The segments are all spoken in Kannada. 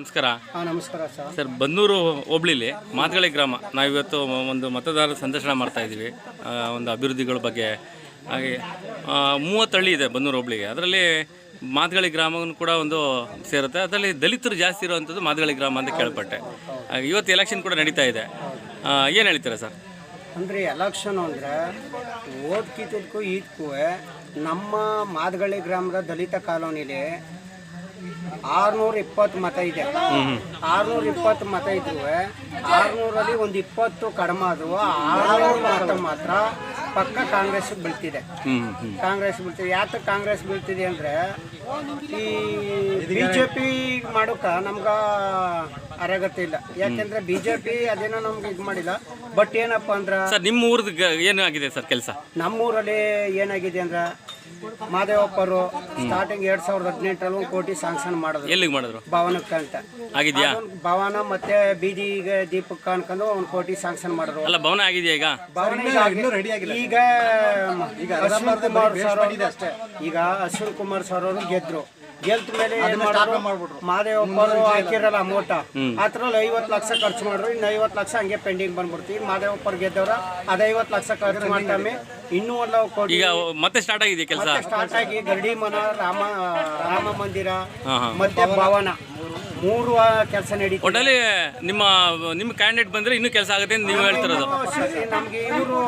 ನಮಸ್ಕಾರ. ಹಾಂ ನಮಸ್ಕಾರ ಸರ್. ಸರ್ ಬನ್ನೂರು ಹೋಬಳಿಲಿ ಮಾತಗಳಿ ಗ್ರಾಮ ನಾವಿವತ್ತು ಒಂದು ಮತದಾರರ ಸಂದರ್ಶನ ಮಾಡ್ತಾ ಇದ್ದೀವಿ. ಆ, ಒಂದು ಅಭಿವೃದ್ಧಿಗಳ ಬಗ್ಗೆ. ಹಾಗೆ ಆ, ಮೂವತ್ತು ಹಳ್ಳಿ ಇದೆ ಬನ್ನೂರು ಹೋಬಳಿಗೆ. ಅದರಲ್ಲಿ ಮಾತಗಳಿ ಗ್ರಾಮವನ್ನು ಕೂಡ ಒಂದು ಸೇರುತ್ತೆ. ಅದರಲ್ಲಿ ದಲಿತರು ಜಾಸ್ತಿ ಇರುವಂಥದ್ದು ಮಾದಗಳಿ ಗ್ರಾಮ ಅಂತ ಕೇಳ್ಪಟ್ಟೆ. ಹಾಗೆ ಇವತ್ತು ಎಲೆಕ್ಷನ್ ಕೂಡ ನಡೀತಾ ಇದೆ. ಏನು ಹೇಳ್ತೀರಾ ಸರ್? ಅಂದರೆ ಎಲೆಕ್ಷನ್ ಅಂದರೆ ಓದ್ಕಿದ್ದಕ್ಕೂ ಈದ್ಕೂ ನಮ್ಮ ಮಾದಗಳಿ ಗ್ರಾಮದ ದಲಿತ ಕಾಲೋನಿಲಿ ಆರ್ನೂರ ಇಪ್ಪತ್ತು ಮತ ಇದೆ. ಆರ್ನೂರ ಇಪ್ಪತ್ತು ಮತ ಇದ್ರು ಆರ್ನೂರಲ್ಲಿ ಒಂದು ಇಪ್ಪತ್ತು ಕಡಿಮೆ ಆದ್ರು ಆರ್ನೂರು ಮತ ಮಾತ್ರ ಪಕ್ಕ ಕಾಂಗ್ರೆಸ್ ಬೀಳ್ತಿದೆ. ಕಾಂಗ್ರೆಸ್ ಬೀಳ್ತಿದೆ. ಯಾಕೆ ಕಾಂಗ್ರೆಸ್ ಬೀಳ್ತಿದೆ ಅಂದ್ರೆ ಈ ಬಿ ಜೆ ಪಿ ಮಾಡೋಕ ನಮ್ಗೆ ಅರಗತ್ತೆ ಇಲ್ಲ. ಯಾಕೆಂದ್ರೆ ಬಿ ಜೆ ಪಿ ಅದೇನೋ ನಮ್ಗೆ ಇದು ಮಾಡಿಲ್ಲ. ಬಟ್ ಏನಪ್ಪ ಅಂದ್ರೆ ಸರ್ ನಿಮ್ಮ ಊರದ್ದು ಏನಾಗಿದೆ ಸರ್ ಕೆಲಸ? ನಮ್ಮೂರಲ್ಲಿ ಏನಾಗಿದೆ ಅಂದ್ರೆ ಮಾದೇವಪ್ಪರು ಸ್ಟಾರ್ಟಿಂಗ್ ಎರಡ್ ಸಾವಿರದ ಹದಿನೆಂಟರಲ್ಲಿ ಒಂದು ಕೋಟಿ ಸ್ಯಾಂಕ್ಷನ್ ಮಾಡಿದ್ರು. ಎಲ್ಲಿಗೆ ಮಾಡಿದ್ರು? ಭವನಕ್ಕೆ ಅಂತ. ಆಗಿದೆಯಾ? ಭವನ ಮತ್ತೆ ಬೀದಿಗೆ ದೀಪಕ್ಕೆ ಅನ್ಕೊಂಡು ಒಂದು ಕೋಟಿ ಸ್ಯಾಂಕ್ಷನ್ ಮಾಡಿದ್ರು. ಅಲ್ಲ ಭವನ ಆಗಿದೆಯಾ ಈಗ? ಭವನ ಈಗ ಈಗ ಅಶ್ವಿನ್ ಕುಮಾರ್ ಸರ್ ಅಷ್ಟೇ. ಈಗ ಅಶ್ವಿನ್ ಕುಮಾರ್ ಸರ್ ಅವರು ಗೆದ್ರು. ಗೆಲ್ತ ಮೇಲೆ ಏನ್ ಮಾಡಿದ್ರು? ಮಾದೇವಪ್ಪರು ಹಾಕಿರಲ್ಲ ಮೋಟ ಅದ್ರಲ್ಲಿ ಐವತ್ತು ಲಕ್ಷ ಖರ್ಚು ಮಾಡ್ರು ಇನ್ನು ಐವತ್ತು ಲಕ್ಷ ಹಂಗೆ ಪೆಂಡಿಂಗ್ ಬಂದ್ಬಿಡ್ತು ಈಗ ಮಾದೇವಪ್ಪರು ಗೆದ್ದವ್ರ ಅದ ಐವತ್ತು ಲಕ್ಷ ಖರ್ಚು ಮಾಡ್ತಾಮೆ ಇನ್ನೂ ಎಲ್ಲ ಕೊಡಿ ಈಗ ಮತ್ತೆ ಸ್ಟಾರ್ಟ್ ಆಗಿದೆ ಕೆಲಸ? ಸ್ಟಾರ್ಟ್ ಆಗಿ ಗರಡಿ ಮನ ರಾಮ ರಾಮ ಮಂದಿರ ಹಾಂ ಹಾಂ. ಮತ್ತೆ ಭವನ. ಮೂರು ಕೆಲಸ ನಡೀತು ಒಟ್ಟಲ್ಲಿ ನಿಮ್ಮ ನಿಮ್ಮ ಕ್ಯಾಂಡಿಡೇಟ್ ಬಂದ್ರೆ ಇನ್ನೂ ಕೆಲಸ ಆಗುತ್ತೆ ಅಂತ ನೀವು ಹೇಳ್ತಿರೋದು ನಮ್ಗೆ ಇವರು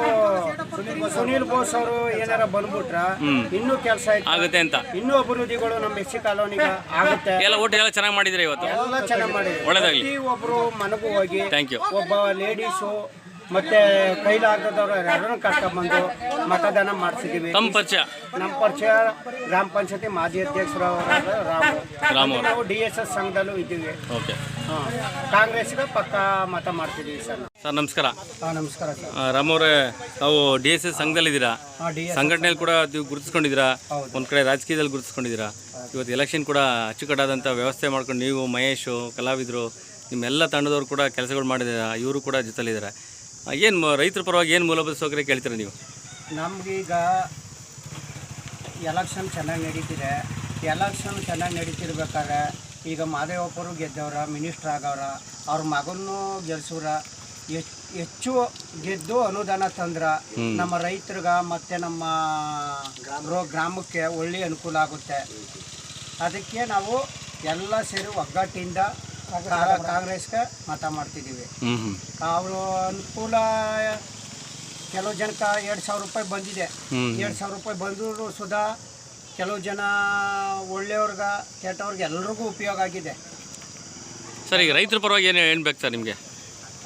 ಸುನೀಲ್ ಬೋಸ್ ಅವರು ಏನಾರ ಬಂದ್ಬಿಟ್ರ ಇನ್ನೂ ಕೆಲಸ ಆಯ್ತು. ಆಗುತ್ತೆ ಅಂತ. ಇನ್ನೂ ಅಭಿವೃದ್ಧಿಗಳು ನಮ್ಮ ಎಸ್ ಸಿ ಕಾಲೋನಿಗೆ ಆಗುತ್ತೆ. ಎಲ್ಲ ಓಟ್ ಎಲ್ಲ ಚೆನ್ನಾಗಿ ಮಾಡಿದ್ರೆ ಇವತ್ತು. ಎಲ್ಲ ಚೆನ್ನಾಗಿ ಮಾಡಿದ್ರೆ. ಒಳ್ಳೆದಾಗ್ಲಿ. ಪ್ರತಿ ಒಬ್ರು ಮನಗೂ ಹೋಗಿ ಥ್ಯಾಂಕ್ ಯು ಒಬ್ಬ ಲೇಡೀಸು ಮತ್ತೆ ಕೈಲಾಗದವ್ರು ಎಲ್ಲರೂ ಕರ್ಕೊಂಡ್ಬಂದು ಮತದಾನ ಮಾಡಿಸಿದೀವಿ. ತಮ್ಮ ಪರಿಚಯ. ನಮ್ಮ ಪರಿಚಯ ಗ್ರಾಮ ಪಂಚಾಯತಿ ಮಾಜಿ ಅಧ್ಯಕ್ಷರು ರಾಮು. ನಾವು ಡಿ ಎಸ್ ಎಸ್ ಸಂಘದಲ್ಲೂ ಇದ್ದೀವಿ. ಓಕೆ. ಕಾಂಗ್ರೆಸ್ಗೆ ಪಕ್ಕ ಮತ ಮಾಡ್ತಿದೀವಿ ಸರ್. ಸರ್ ನಮಸ್ಕಾರ. ಹಾಂ ನಮಸ್ಕಾರ ಸರ್. ಆ, ರಾಮ್ ಅವರೇ ತಾವು ಡಿ ಎಸ್ ಎಸ್ ಸಂಘದಲ್ಲಿದ್ದೀರಾ? ಸಂಘಟನೆಯಲ್ಲಿ ಕೂಡ ನೀವು ಗುರುತಿಸ್ಕೊಂಡಿದ್ದೀರಾ? ಒಂದ್ ಒಂದು ಕಡೆ ರಾಜಕೀಯದಲ್ಲಿ ಗುರುತಿಸ್ಕೊಂಡಿದ್ದೀರಾ? ಇವತ್ತು ಎಲೆಕ್ಷನ್ ಕೂಡ ಅಚ್ಚುಕಟ್ಟಾದಂಥ ವ್ಯವಸ್ಥೆ ಮಾಡ್ಕೊಂಡು ನೀವು ಮಹೇಶು ಕಲಾವಿದರು ನಿಮ್ಮೆಲ್ಲ ತಂಡದವರು ಕೂಡ ಕೆಲಸಗಳು ಮಾಡಿದ್ದೀರಾ? ಇವರು ಕೂಡ ಜೊತೆಲಿದ್ದಾರೆ? ಏನು ರೈತರ ಪರವಾಗಿ ಏನು ಮೂಲಭೂತ ಸೌಕರ್ಯ ಕೇಳ್ತೀರಾ ನೀವು? ನಮಗೀಗ ಎಲೆಕ್ಷನ್ ಚೆನ್ನಾಗಿ ನಡೀತಿದೆ. ಎಲೆಕ್ಷನ್ ಚೆನ್ನಾಗಿ ನಡೀತಿರ್ಬೇಕಾದ್ರೆ ಈಗ ಮಾದೇವಪ್ಪರು ಗೆದ್ದವ್ರ ಮಿನಿಸ್ಟ್ರ್ ಆಗವ್ರ ಅವ್ರ ಮಗನೂ ಗೆಲ್ಸವ್ರ ಹೆಚ್- ಹೆಚ್ಚು ಗೆದ್ದು ಅನುದಾನ ತಂದ್ರ ನಮ್ಮ ರೈತರಿಗ ಮತ್ತು ನಮ್ಮ ಗ್ರಾಮಕ್ಕೆ ಒಳ್ಳೆ ಅನುಕೂಲ ಆಗುತ್ತೆ. ಅದಕ್ಕೆ ನಾವು ಎಲ್ಲ ಸೇರಿ ಒಗ್ಗಟ್ಟಿಂದ ಕಾಂಗ್ರೆಸ್ಗೆ ಮತ ಮಾಡ್ತಿದ್ದೀವಿ. ಅವರು ಅನುಕೂಲ ಕೆಲವು ಜನಕ್ಕೆ ಎರಡು ಸಾವಿರ ರೂಪಾಯಿ ಬಂದಿದೆ. ಎರಡು ಸಾವಿರ ರೂಪಾಯಿ ಬಂದರೂ ಸುಧಾ ಕೆಲವು ಜನ ಒಳ್ಳೆಯವ್ರಿಗೆ ಕೆಟ್ಟವ್ರಿಗೆ ಎಲ್ರಿಗೂ ಉಪಯೋಗ ಆಗಿದೆ. ಸರ್ ಈಗ ರೈತರ ಪರವಾಗಿ ಏನು ಹೇಳ್ಬೇಕು ಸರ್ ನಿಮಗೆ?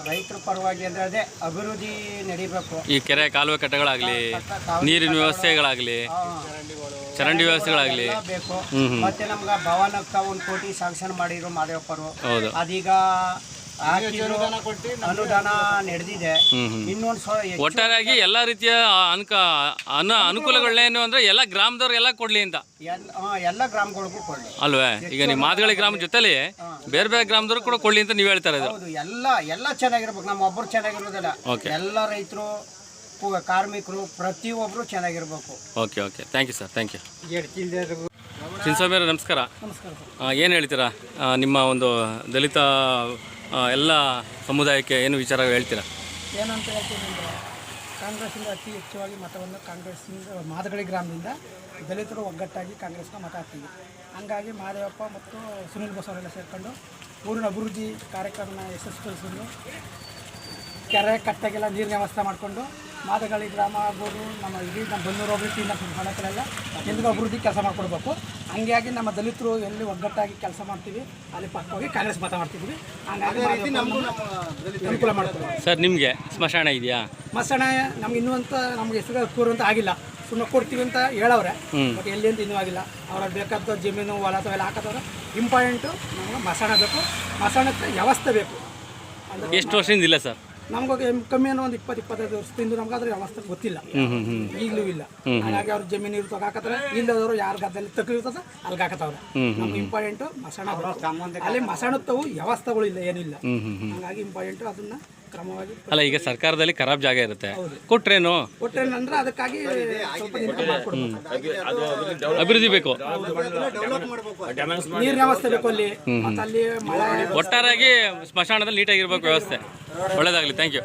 ರೈತರ ಪರವಾಗಿ ಅಂದರೆ ಅದೇ ಅಭಿವೃದ್ಧಿ ನಡಿಬೇಕು. ಈ ಕೆರೆ ಕಾಲುವೆ ಕಟ್ಟೆಗಳಾಗಲಿ ನೀರಿನ ವ್ಯವಸ್ಥೆಗಳಾಗಲಿ. ಚರಂಡಿ ವ್ಯವಸ್ಥೆಗಳಾಗಲಿ. ಬೇಕು. ಮತ್ತೆ ನಮ್ಗೆ ಭವನಕ್ಕೆ ಒಂದು ಕೋಟಿ ಸಾಂಕ್ಷನ್ ಮಾಡಿದ್ರು ಮಾದೇವಪ್ಪರು. ಹೌದು. ಅದೀಗ ಹಾಕಿದ್ರು ಅನುದಾನ ನಡೆದಿದೆ. ಇನ್ನೊಂದು ಸ್ವ ಒಟ್ಟಾರೆಯಾಗಿ ಎಲ್ಲ ರೀತಿಯ ಅನುಕ ಅನ ಅನುಕೂಲಗಳೇನು ಅಂದ್ರೆ ಎಲ್ಲ ಗ್ರಾಮದವ್ರು ಎಲ್ಲ ಕೊಡಲಿ ಅಂತ. ಎಲ್ಲ ಗ್ರಾಮಗಳಿಗೂ ಕೊಡ್ಲಿ. ಅಲ್ವೇ? ಈಗ ನೀವು ಮಾದಗಳಿ ಗ್ರಾಮ ಜೊತೆಲಿ ಬೇರೆ ಬೇರೆ ಗ್ರಾಮದವ್ರು ಕೂಡ ಕೊಡ್ಲಿ ಅಂತ ನೀವು ಹೇಳ್ತಾರೆ ಇರೋದು. ಹೌದು ಎಲ್ಲ ಎಲ್ಲ ಚೆನ್ನಾಗಿರ್ಬೇಕು. ನಮ್ಮ ಒಬ್ಬರು ಚೆನ್ನಾಗಿರೋದಿಲ್ಲ. Okay. ಎಲ್ಲ ರೈತರು ಕಾರ್ಮಿಕರು ಪ್ರತಿಯೊಬ್ಬರು ಚೆನ್ನಾಗಿರ್ಬೇಕು. Okay okay. Thank you sir thank you Chinnaswamy ನಮಸ್ಕಾರ. ನಮಸ್ಕಾರ ಸರ್. ಏನು ಹೇಳ್ತೀರಾ? ಆ, ನಿಮ್ಮ ಒಂದು ದಲಿತ ಆ, ಎಲ್ಲ ಸಮುದಾಯಕ್ಕೆ ಏನು ವಿಚಾರ ಹೇಳ್ತೀರಾ? ಏನಂತ ಹೇಳ್ತೀನಿ ಅಂದರೆ ಕಾಂಗ್ರೆಸ್ಸಿಂದ ಅತಿ ಹೆಚ್ಚುವಾಗಿ ಮತವನ್ನು ಕಾಂಗ್ರೆಸ್ಸಿಂದ ಮಾದಗಳಿ ಗ್ರಾಮದಿಂದ ದಲಿತರು ಒಗ್ಗಟ್ಟಾಗಿ ಕಾಂಗ್ರೆಸ್ನ ಮತ ಹಾಕ್ತೀವಿ ಹಂಗಾಗಿ ಮಾದೇವಪ್ಪ ಮತ್ತು ಸುನಿಲ್ ಬಸವರೆಲ್ಲ ಸೇರಿಕೊಂಡು ಊರಿನ ಅಭಿವೃದ್ಧಿ ಕಾರ್ಯಕ್ರಮನ ಯಶಸ್ವಿಗೊಳಿಸಿದ್ರು ಕೆರೆ ಕಟ್ಟೆಗೆಲ್ಲ ನೀರಿನ ವ್ಯವಸ್ಥೆ ಮಾಡಿಕೊಂಡು ಮಾದಗಳಿ ಗ್ರಾಮ ಆಗ್ಬೋದು ನಮ್ಮ ಇಡೀ ನಮ್ಮ ಬನ್ನೂರು ಅಭಿವೃದ್ಧಿ ನಮ್ಮ ಹೊಲಕಳೆಲ್ಲ ಎಲ್ಲಿಗೂ ಅಭಿವೃದ್ಧಿ ಕೆಲಸ ಮಾಡಿಕೊಡ್ಬೇಕು. ಹಂಗಾಗಿ ನಮ್ಮ ದಲಿತರು ಎಲ್ಲಿ ಒಗ್ಗಟ್ಟಾಗಿ ಕೆಲಸ ಮಾಡ್ತೀವಿ ಅಲ್ಲಿ ಪಕ್ಕವಾಗಿ ಕಾಂಗ್ರೆಸ್ ಮತ ಮಾಡ್ತಿದ್ವಿ ಹಂಗಾಗಿ ಮಾದೇವಪ್ಪ ಅನುಕೂಲ ಮಾಡ್ತೀವಿ ಸರ್ ನಿಮಗೆ ಸ್ಮಶಾನ ಇದೆಯಾ? ಸ್ಮಶಾನ ನಮ್ಗೆ ಇನ್ನೂ ಅಂತ ನಮ್ಗೆ ಹೆಸರು ಕೂರು ಅಂತ ಆಗಿಲ್ಲ. ಸುಮ್ಮನೆ ಕೊಡ್ತೀವಿ ಅಂತ ಹೇಳವ್ರೆ. ಬಟ್ ಎಲ್ಲಿ ಅಂತ ಇನ್ನೂ ಆಗಿಲ್ಲ. ಅವ್ರಿಗೆ ಬೇಕಾದ ಜಮೀನು ಹೊಲ ಅಥವಾ ಎಲ್ಲ ಹಾಕೋದವ್ರೆ. ಇಂಪಾರ್ಟೆಂಟು ನಮಗೆ ಮಸಾಣ ಬೇಕು. ಮಸಾಣಕ್ಕೆ ವ್ಯವಸ್ಥೆ ಬೇಕು. ಅಂದ್ರೆ ಎಷ್ಟು ವರ್ಷದಿಂದ ಇಲ್ಲ ಸರ್? ನಮ್ಗೆ ಕಮ್ಮಿ ಅನ್ನೋ ಒಂದು ಇಪ್ಪತ್ತು ಇಪ್ಪತ್ತೈದು ವರ್ಷದಿಂದ ನಮ್ಗೆ ಅದ್ರ ವ್ಯವಸ್ಥೆ ಗೊತ್ತಿಲ್ಲ. ಈಗಲೂ ಇಲ್ಲ. ಹಾಗಾಗಿ ಅವ್ರ ಜಮೀನು ಇರ್ತದೆ ಹಾಕತ್ತಾರೆ. ಇಲ್ಲದವರು ಯಾರ ಗದ್ದಲ್ಲಿ ತಕ್ಕಿರ್ತದ ಅಲ್ಲಿ ಹಾಕತ್ತವ್ರೆ. ಇಂಪಾರ್ಟೆಂಟ್ ನಮ್ಗೆ ಇಂಪಾರ್ಟೆಂಟ್ ಮಸಾಣ. ಅಲ್ಲಿ ಮಸಾಣತ್ತವು ವ್ಯವಸ್ಥೆಗಳು ಇಲ್ಲ ಏನಿಲ್ಲ. ಹಾಗಾಗಿ ಇಂಪಾರ್ಟೆಂಟು ಅದನ್ನ ಕ್ರಮವಾಗಿ ಅಲ್ಲ ಈಗ ಸರ್ಕಾರದಲ್ಲಿ ಖರಾಬ್ ಜಾಗ ಇರುತ್ತೆ. ಕೊಟ್ರೇನು? ಕೊಟ್ಟರೆ ಅದಕ್ಕಾಗಿ ಸ್ವಲ್ಪ ನಿಂತು ಮಾಡ್ಕೊಡ್ಬೇಕು. ಅಭಿವೃದ್ಧಿ ಬೇಕು. ನೀರಿನ ವ್ಯವಸ್ಥೆ ಬೇಕು ಅಲ್ಲಿ. ಮತ್ತೆ ಅಲ್ಲಿ ಮಳೆ ಒಟ್ಟಾರೆಯಾಗಿ ಸ್ಮಶಾನದಲ್ಲಿ ನೀಟಾಗಿರ್ಬೇಕು ವ್ಯವಸ್ಥೆ. ಒಳ್ಳೇದಾಗಲಿ. Thank you